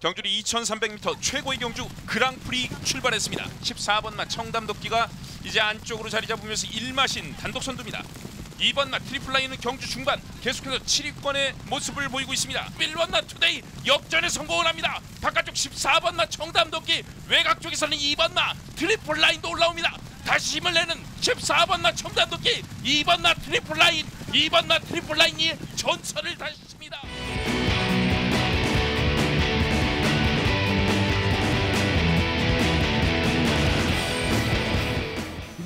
경주리 2300m 최고의 경주 그랑프리 출발했습니다. 14번 마 청담도끼가 이제 안쪽으로 자리 잡으면서 1마신 단독 선두입니다. 2번 마 트리플 라인은 경주 중반 계속해서 7위권의 모습을 보이고 있습니다. 1번 마 투데이 역전에 성공을 합니다. 바깥쪽 14번 마 청담도끼 외곽 쪽에서는 2번 마 트리플 라인도 올라옵니다. 다시 힘을 내는 14번 마 청담도끼 2번 마 트리플 라인 2번 마 트리플 라인이 전설을 다했습니다.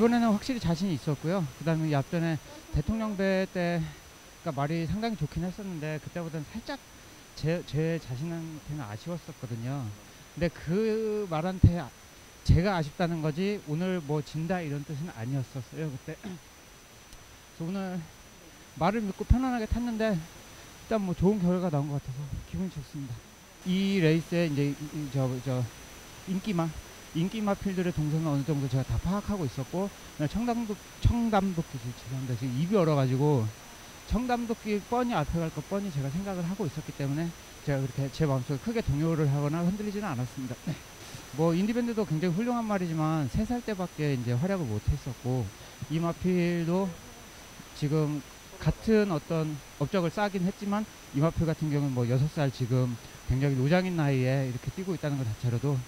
이번에는 확실히 자신이 있었고요. 그 다음에 이 앞전에 대통령배 때가 말이 상당히 좋긴 했었는데 그때보다는 살짝 제, 제 자신한테는 아쉬웠었거든요. 근데 그 말한테 아- 제가 아쉽다는 거지 오늘 뭐 진다 이런 뜻은 아니었었어요 그때. 그래서 오늘 말을 믿고 편안하게 탔는데 일단 뭐 좋은 결과가 나온 것 같아서 기분이 좋습니다. 이 레이스에 이제 저저 인기마 인기 마 필드의 동선은 어느 정도 제가 다 파악하고 있었고 청담도 청담도끼 죄송합니다 지금 입이 얼어가지고 청담도끼 뻔히 앞에 갈거 뻔히 제가 생각을 하고 있었기 때문에 제가 그렇게 제 마음속에 크게 동요를 하거나 흔들리지는 않았습니다. 네. 뭐 인디밴드도 굉장히 훌륭한 말이지만 세 살 때밖에 이제 활약을 못했었고 이마필도 지금 같은 어떤 업적을 쌓긴 했지만 이마필 같은 경우는 뭐 여섯 살 지금 굉장히 노장인 나이에 이렇게 뛰고 있다는 것 자체로도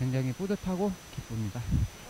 굉장히 뿌듯하고 기쁩니다.